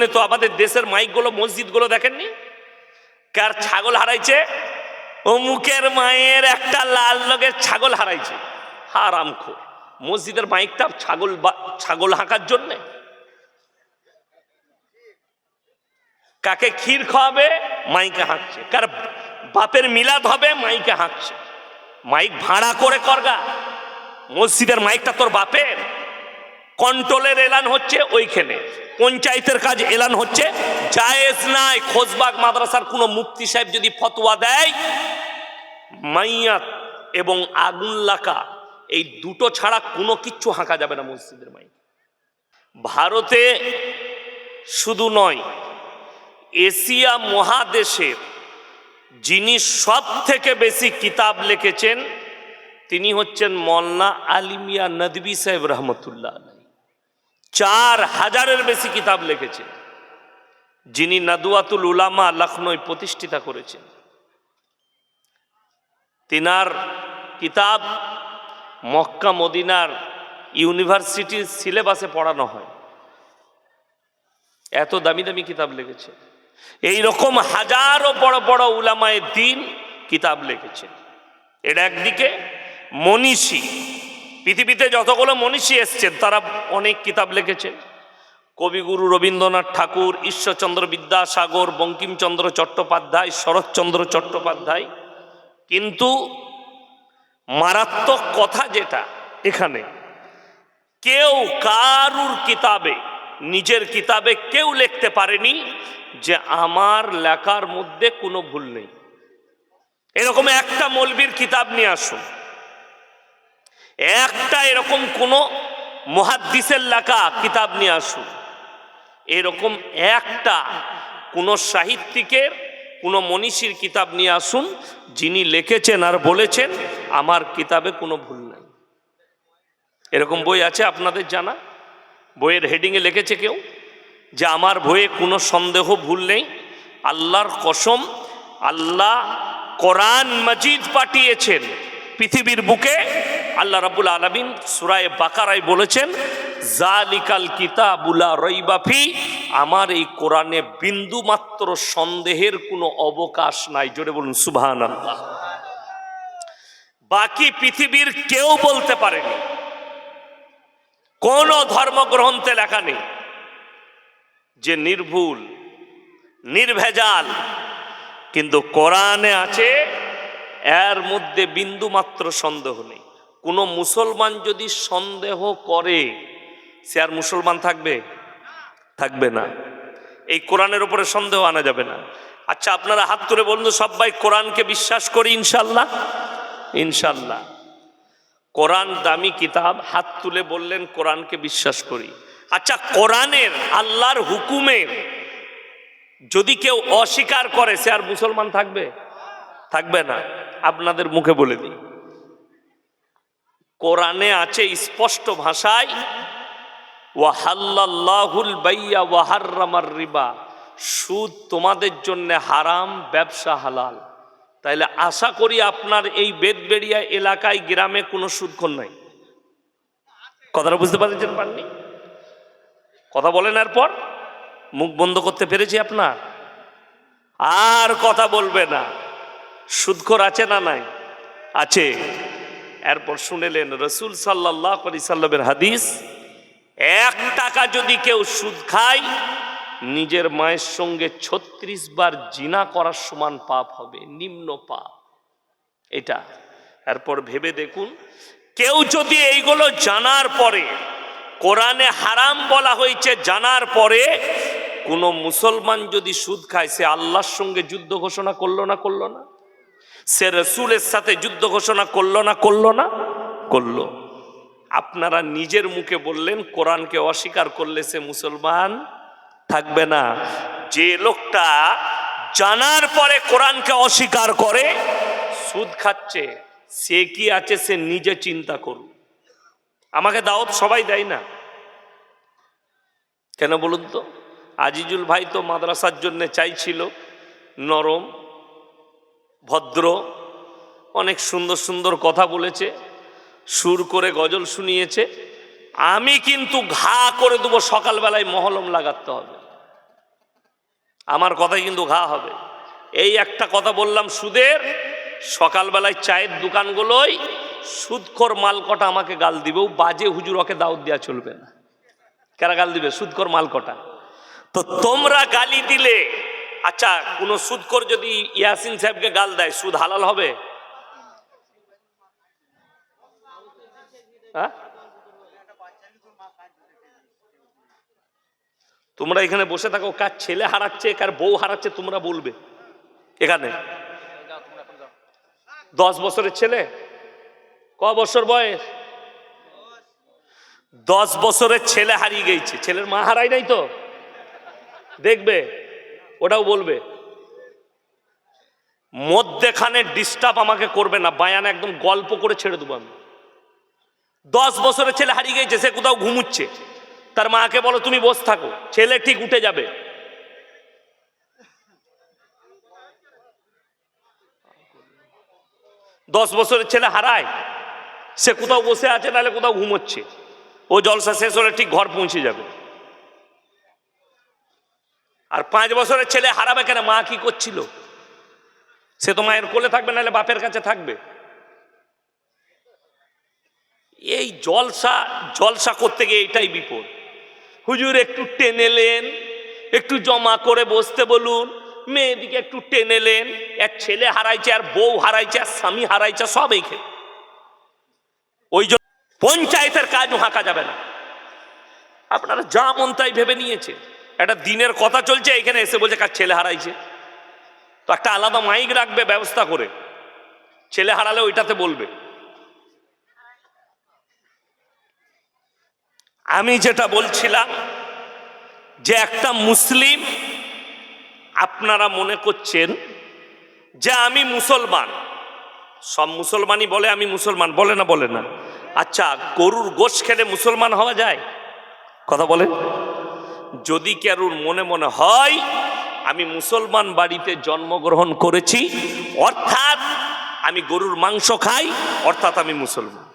জন্য তো আমাদের দেশের মাইকগুলো, মসজিদগুলো দেখেননি? কার ছাগল হারাইছে? অমুকের মায়ের একটা লাল লগের ছাগল হারাইছে। হারাম খো মসজিদের মাইকটা ছাগল ছাগল হাঁকার জন্যে। কাকে ক্ষীর খাওয়াবে? মাইকে হাঁকছে। কার বাপের মিলাদ হবে? মাইকে হাঁকছে। মাইক ভাড়া করে করগা। মসজিদের মাইকটা তোর বাপের? কন্ট্রোলের এলান হচ্ছে ওইখানে। পঞ্চায়েতের কাজ এলান হচ্ছে। জায়েজ নাই খোঁজবাগ মাদ্রাসার কোনো মুফতি সাহেব যদি ফতোয়া দেয়, মাইয়াত এবং আগুন লাকা, এই দুটো ছাড়া কোনো কিচ্ছু হাঁকা যাবে না মসজিদের মাইক। ভারতে শুধু নয়, এশিয়া মহাদেশের যিনি সব থেকে বেশি কিতাব লিখেছেন, তিনি হচ্ছেন মল্লা আলিমিয়া নদবী সাহেব রহমতুল্লাহ চার হাজারের বেশি কিতাব লিখেছেন যিনি নাদুয়াতুল উলামা লখনৌ প্রতিষ্ঠিতা করেছেন। তিনার কিতাব মক্কা মদিনার ইউনিভার্সিটির সিলেবাসে পড়ানো হয়। এত দামি দামি কিতাব লিখেছে। এই রকম হাজারো বড় বড় উলামায় দিন কিতাব লিখেছে। এটা একদিকে মনীষী পৃথিবীতে যতগুলো মনীষী এসছেন তারা অনেক কিতাব লিখেছেন কবিগুরু রবীন্দ্রনাথ ঠাকুর, ঈশ্বরচন্দ্র বিদ্যাসাগর, বঙ্কিমচন্দ্র চট্টোপাধ্যায়, শরৎচন্দ্র চট্টোপাধ্যায়। কিন্তু মারাত্মক কথা যেটা এখানে, কেউ কারুর কিতাবে, নিজের কিতাবে কেউ লিখতে পারেনি যে আমার লেখার মধ্যে কোনো ভুল নেই। এরকম একটা মলবির কিতাব নিয়ে আসুন। একটা এরকম কোন মহাদ্দিসের লেখা কিতাব নিয়ে আসুন। এরকম একটা কোন সাহিত্যিকের, কোন মনীষীর কিতাব নিয়ে আসুন, যিনি লিখেছেন আর বলেছেন, আমার কিতাবে কোনো ভুল নাই। এরকম বই আছে আপনাদের জানা? বইয়ের হেডিংয়ে লিখেছে কেউ? যে আমার বইয়ে কোনো সন্দেহ, ভুল নেই। আল্লাহর কসম, আল্লাহ কোরআন মজিদ পাঠিয়েছেন পৃথিবীর বুকে। আল্লাহ রাবুল আলমিন সুরায় বাকারায় বলেছেন, জালিকাল কিতাবুলা রইবাফি আমার এই কোরআনে বিন্দু মাত্র সন্দেহের কোনো অবকাশ নাই। জোরে বলুন সুবহান বাকি পৃথিবীর কেউ বলতে পারেনি। কোন ধর্মগ্রন্থে লেখা নেই যে নির্ভুল, নির্ভেজাল, কিন্তু কোরআনে আছে, এর মধ্যে বিন্দু মাত্র সন্দেহ নেই। কোনো মুসলমান যদি সন্দেহ করে, সে আর মুসলমান থাকবে? থাকবে না। এই কোরআনের উপরে সন্দেহ আনা যাবে না। আচ্ছা আপনারা হাত তুলে বলুন, সবাই কোরআনকে বিশ্বাস করি, ইনশাল্লাহ? ইনশাল্লাহ। কোরআন দামি কিতাব, হাত তুলে বললেন, কোরআনকে বিশ্বাস করি। আচ্ছা কোরআনের, আল্লাহর হুকুমের যদি কেউ অস্বীকার করে, সে আর মুসলমান থাকবে? থাকবে না। আপনাদের মুখে বলে দিই। কোরআনে আছে স্পষ্ট ভাষায় বাইয়া রিবা। সুদ তোমাদের জন্য হারাম, ব্যবসা হালাল। তাইলে আশা করি আপনার এই বেদবেড়িয়া এলাকায়, গ্রামে কোনো সুদক্ষণ নাই। কথাটা বুঝতে পারছেন পাননি? কথা বলেন এরপর মুখ বন্ধ করতে পেরেছি আপনার? আর কথা বলবে না। সুদখোর আছে না নাই? আছে। এরপর শুনেলেন রসুল সাল্লাহ সাল্লামের হাদিস, এক টাকা যদি কেউ সুদ খায়, নিজের মায়ের সঙ্গে ছত্রিশ বার জিনা করার সমান পাপ হবে, নিম্ন পাপ। এটা। এরপর ভেবে দেখুন, কেউ যদি এইগুলো জানার পরে, কোরআনে হারাম বলা হয়েছে জানার পরে, কোনো মুসলমান যদি সুদ খায়, সে আল্লাহর সঙ্গে যুদ্ধ ঘোষণা করল না করল না? সে রসুলের সাথে যুদ্ধ ঘোষণা করল না করল না? করল। আপনারা নিজের মুখে বললেন, কোরআনকে অস্বীকার করলে সে মুসলমান থাকবে না। যে লোকটা জানার পরে কোরআনকে অস্বীকার করে, সুদ খাচ্ছে, সে কি আছে সে নিজে চিন্তা করুন। আমাকে দাওয়াত সবাই দেয় না। কেন বলুন তো? আজিজুল ভাই তো মাদ্রাসার জন্য চাইছিল নরম ভদ্র, অনেক সুন্দর সুন্দর কথা বলেছে, সুর করে গজল শুনিয়েছে। আমি কিন্তু ঘা করে দেবো, সকালবেলায় মহলম লাগাতে হবে। আমার কথাই কিন্তু ঘা হবে। এই একটা কথা বললাম সুদের, সকালবেলায় চায়ের দোকানগুলোই সুদখোর মাল কটা আমাকে গাল দিবে। ও বাজে হুজুর, ওকে দাওয়াত দেওয়া চলবে না। কারা গাল দিবে? সুদখোর মাল কটা তো তোমরা গালি দিলে আচ্ছা কোনো সুদখোর যদি ইয়াসিন সাহেবকে গাল দেয়, সুদ হালাল হবে? হ্যাঁ? তোমরা এখানে বসে থাকো, কার ছেলে হারাচ্ছে, কার বউ হারাচ্ছে, তোমরা বলবে। এখানে। দশ বছরের ছেলে? ক বছর বয়স? দশ বছরের ছেলে হারিয়ে গেছে। ছেলের মা হারাই নাই তো? দেখবে। ওটাও বলবে। মধ্যেখানে ডিস্টার্ব আমাকে করবে না, বায়ান একদম গল্প করে ছেড়ে দেবো আমি। দশ বছরের ছেলে হারিয়ে গেছে, সে কোথাও ঘুমুচ্ছে। তার মাকে বলো, তুমি বসে থাকো, ছেলে ঠিক উঠে যাবে। দশ বছরের ছেলে হারায়, সে কোথাও বসে আছে, নাহলে কোথাও ঘুমোচ্ছে। ও জলসা শেষ হলে ঠিক ঘর পৌঁছে যাবে। আর পাঁচ বছরের ছেলে হারাবে কেন? মা কি করছিল? সে তো মায়ের কোলে থাকবে, নাহলে বাপের কাছে থাকবে। এই জলসা জলসা করতে গিয়ে এটাই বিপদ। হুজুর, একটু টেনেলেন একটু জমা করে বসতে বলুন। মেয়েদিকে একটু টেনেলেন এক ছেলে হারাইছে, আর বউ হারাইছে, আর স্বামী হারাইছে, সব এই খেয়ে। ওই জন্য পঞ্চায়েতের কাজও হাঁকা যাবে না। আপনারা যা মন তাই ভেবে নিয়েছে একটা দিনের কথা চলছে, এখানে এসে বলছে, কার ছেলে হারাইছে? তো একটা আলাদা মাইক রাখবে, ব্যবস্থা করে। ছেলে হারালে ওইটাতে বলবে। আমি যেটা বলছিলাম যে একটা মুসলিম আপনারা মনে করছেন যে আমি মুসলমান। সব মুসলমানই বলে, আমি মুসলমান। বলে না বলে না। আচ্ছা গরুর গোশ খেলে মুসলমান হওয়া যায়? কথা বলেন। যদি কারুর মনে মনে হয়, আমি মুসলমান বাড়িতে জন্মগ্রহণ করেছি, অর্থাৎ আমি গরুর মাংস খাই, অর্থাৎ আমি মুসলমান।